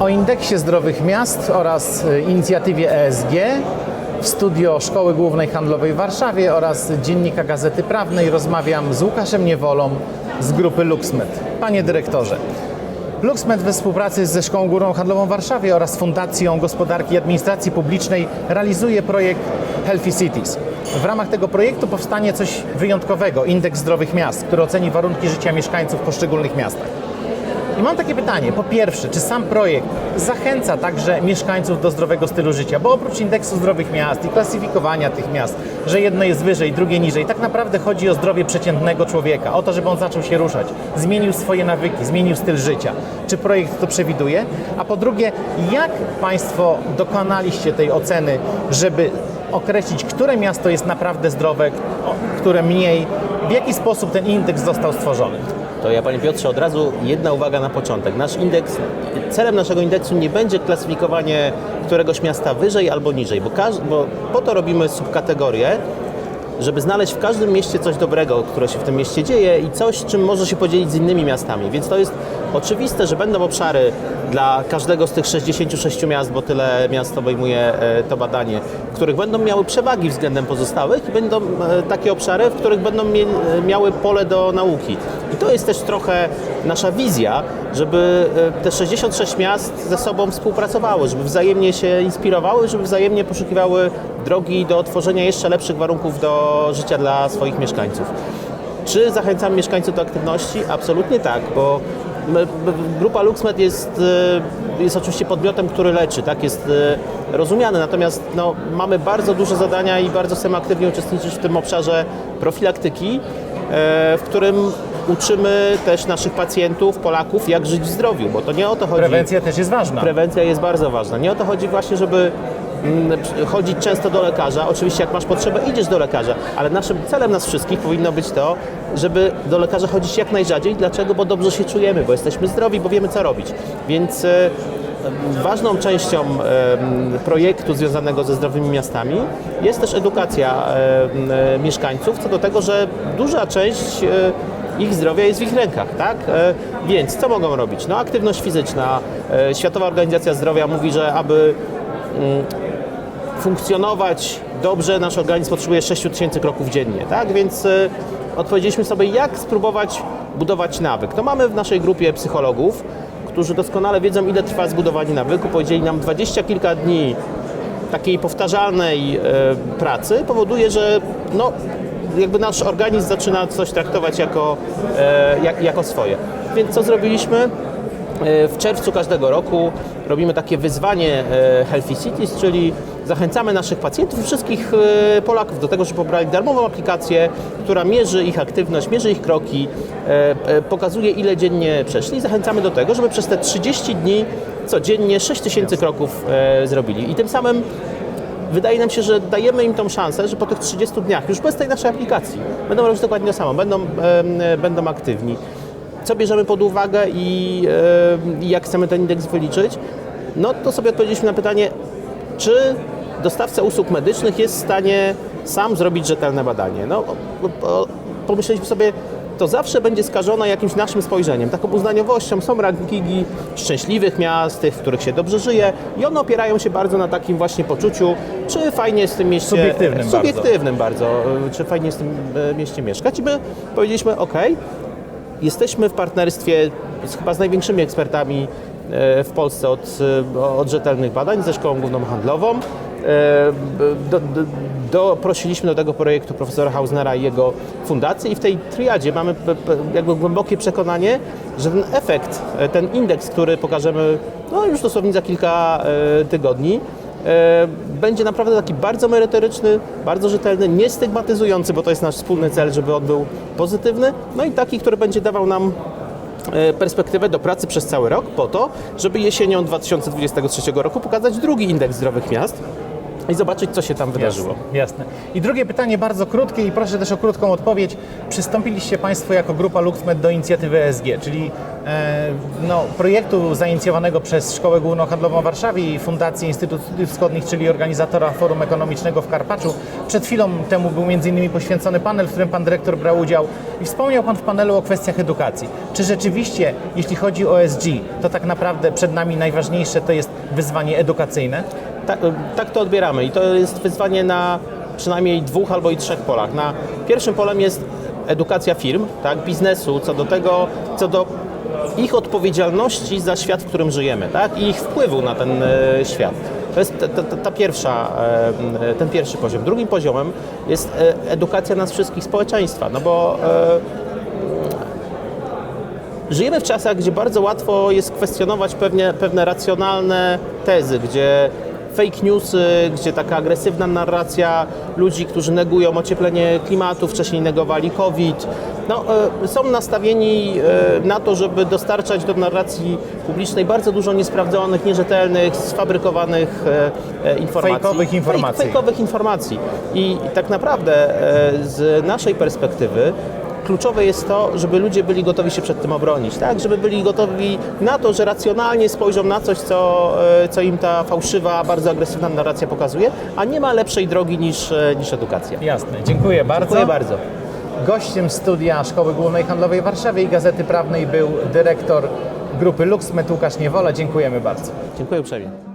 O indeksie zdrowych miast oraz y, inicjatywie ESG w studio Szkoły Głównej Handlowej w Warszawie oraz Dziennika Gazety Prawnej rozmawiam z Łukaszem Niewolą z grupy LuxMed. Panie dyrektorze, LuxMed we współpracy ze Szkołą Główną Handlową w Warszawie oraz Fundacją Gospodarki i Administracji Publicznej realizuje projekt Healthy Cities. W ramach tego projektu powstanie coś wyjątkowego, indeks zdrowych miast, który oceni warunki życia mieszkańców w poszczególnych miastach. I mam takie pytanie. Po pierwsze, czy sam projekt zachęca także mieszkańców do zdrowego stylu życia? Bo oprócz indeksu zdrowych miast i klasyfikowania tych miast, że jedno jest wyżej, drugie niżej, tak naprawdę chodzi o zdrowie przeciętnego człowieka, o to, żeby on zaczął się ruszać, zmienił swoje nawyki, zmienił styl życia. Czy projekt to przewiduje? A po drugie, jak Państwo dokonaliście tej oceny, żeby określić, które miasto jest naprawdę zdrowe, które mniej? W jaki sposób ten indeks został stworzony? To ja Panie Piotrze, od razu jedna uwaga na początek. Nasz indeks, celem naszego indeksu nie będzie klasyfikowanie któregoś miasta wyżej albo niżej, bo, każ, bo po to robimy subkategorie, żeby znaleźć w każdym mieście coś dobrego, które się w tym mieście dzieje i coś, czym może się podzielić z innymi miastami. Więc to jest oczywiste, że będą obszary dla każdego z tych 66 miast, bo tyle miast obejmuje e, to badanie, w których będą miały przewagi względem pozostałych i będą e, takie obszary, w których będą miały pole do nauki. I to jest też trochę nasza wizja, żeby e, te 66 miast ze sobą współpracowały, żeby wzajemnie się inspirowały, żeby wzajemnie poszukiwały drogi do tworzenia jeszcze lepszych warunków do życia dla swoich mieszkańców. Czy zachęcamy mieszkańców do aktywności? Absolutnie tak, bo grupa LuxMed jest, e, jest oczywiście podmiotem, który leczy, tak jest e, rozumiany, natomiast no, mamy bardzo duże zadania i bardzo chcemy aktywnie uczestniczyć w tym obszarze profilaktyki, e, w którym uczymy też naszych pacjentów, Polaków, jak żyć w zdrowiu, bo to nie o to chodzi. Prewencja też jest ważna. Prewencja jest bardzo ważna. Nie o to chodzi właśnie, żeby chodzić często do lekarza. Oczywiście jak masz potrzebę, idziesz do lekarza, ale naszym celem nas wszystkich powinno być to, żeby do lekarza chodzić jak najrzadziej. Dlaczego? Bo dobrze się czujemy, bo jesteśmy zdrowi, bo wiemy co robić. Więc e, ważną częścią projektu związanego ze zdrowymi miastami jest też edukacja e, mieszkańców co do tego, że duża część e, ich zdrowia jest w ich rękach, tak? Więc co mogą robić? No aktywność fizyczna. Światowa Organizacja Zdrowia mówi, że aby mm, funkcjonować dobrze, nasz organizm potrzebuje 6 tysięcy kroków dziennie, tak? Więc e, odpowiedzieliśmy sobie, jak spróbować budować nawyk. No mamy w naszej grupie psychologów, którzy doskonale wiedzą, ile trwa zbudowanie nawyku. Powiedzieli nam 20 kilka dni takiej powtarzalnej e, pracy powoduje, że no, jakby nasz organizm zaczyna coś traktować jako, e, jak, jako swoje. Więc co zrobiliśmy? W czerwcu każdego roku robimy takie wyzwanie Healthy Cities, czyli zachęcamy naszych pacjentów wszystkich e, Polaków do tego, żeby pobrali darmową aplikację, która mierzy ich aktywność, mierzy ich kroki, e, e, pokazuje ile dziennie przeszli. Zachęcamy do tego, żeby przez te 30 dni codziennie 6 tysięcy kroków zrobili. I tym samym wydaje nam się, że dajemy im tą szansę, że po tych 30 dniach, już bez tej naszej aplikacji, będą robić dokładnie to samo, będą, będą aktywni. Co bierzemy pod uwagę i, i jak chcemy ten indeks wyliczyć? No to sobie odpowiedzieliśmy na pytanie, czy dostawca usług medycznych jest w stanie sam zrobić rzetelne badanie. No, pomyśleliśmy sobie, to zawsze będzie skażone jakimś naszym spojrzeniem, taką uznaniowością. Są rankingi szczęśliwych miast, tych, w których się dobrze żyje i one opierają się bardzo na takim właśnie poczuciu, czy fajnie jest w tym mieście... Subiektywnym bardzo. subiektywnym bardzo. e, czy fajnie jest w tym e, mieście mieszkać. I my powiedzieliśmy, ok, jesteśmy w partnerstwie z, chyba z największymi ekspertami e, w Polsce od, e, od rzetelnych badań, ze Szkołą Główną Handlową. E, Do, do, doprosiliśmy do tego projektu profesora Hausnera i jego fundację i w tej triadzie mamy jakby głębokie przekonanie, że ten efekt, e, ten indeks, który pokażemy no, już dosłownie za kilka e, tygodni, będzie naprawdę taki bardzo merytoryczny, bardzo rzetelny, niestygmatyzujący, bo to jest nasz wspólny cel, żeby on był pozytywny, no i taki, który będzie dawał nam perspektywę do pracy przez cały rok po to, żeby jesienią 2023 roku pokazać drugi indeks zdrowych miast, i zobaczyć, co się tam wydarzyło. Jasne, jasne. I drugie pytanie, bardzo krótkie i proszę też o krótką odpowiedź. Przystąpiliście Państwo jako grupa LuxMed do inicjatywy ESG, czyli e, no, projektu zainicjowanego przez Szkołę Głównohandlową w Warszawie i Fundację Instytut Studiów Wschodnich, czyli organizatora Forum Ekonomicznego w Karpaczu. Przed chwilą temu był m.in. poświęcony panel, w którym Pan Dyrektor brał udział i wspomniał Pan w panelu o kwestiach edukacji. Czy rzeczywiście, jeśli chodzi o ESG, to tak naprawdę przed nami najważniejsze to jest wyzwanie edukacyjne? Tak, tak to odbieramy i to jest wyzwanie na przynajmniej dwóch albo i trzech polach. Na pierwszym polem jest edukacja firm, tak, biznesu, co do tego, co do ich odpowiedzialności za świat, w którym żyjemy, tak, i ich wpływu na ten e, świat. To jest ta, ta, ta pierwsza, e, ten pierwszy poziom. Drugim poziomem jest e, edukacja nas wszystkich społeczeństwa, no bo e, Żyjemy w czasach, gdzie bardzo łatwo jest kwestionować pewnie, pewne racjonalne tezy, gdzie fake newsy, gdzie taka agresywna narracja ludzi, którzy negują ocieplenie klimatu, wcześniej negowali COVID, no, e, są nastawieni e, na to, żeby dostarczać do narracji publicznej bardzo dużo niesprawdzonych, nierzetelnych, sfabrykowanych e, informacji. Fejkowych informacji. Fejkowych informacji. I tak naprawdę z naszej perspektywy kluczowe jest to, żeby ludzie byli gotowi się przed tym obronić, tak? Żeby byli gotowi na to, że racjonalnie spojrzą na coś, co, e, co im ta fałszywa, bardzo agresywna narracja pokazuje, a nie ma lepszej drogi niż, e, niż edukacja. Jasne, dziękuję bardzo. Dziękuję bardzo. Gościem studia Szkoły Głównej Handlowej w Warszawie i Gazety Prawnej był dyrektor grupy LuxMed Łukasz Niewola. Dziękujemy bardzo. Dziękuję uprzejmie.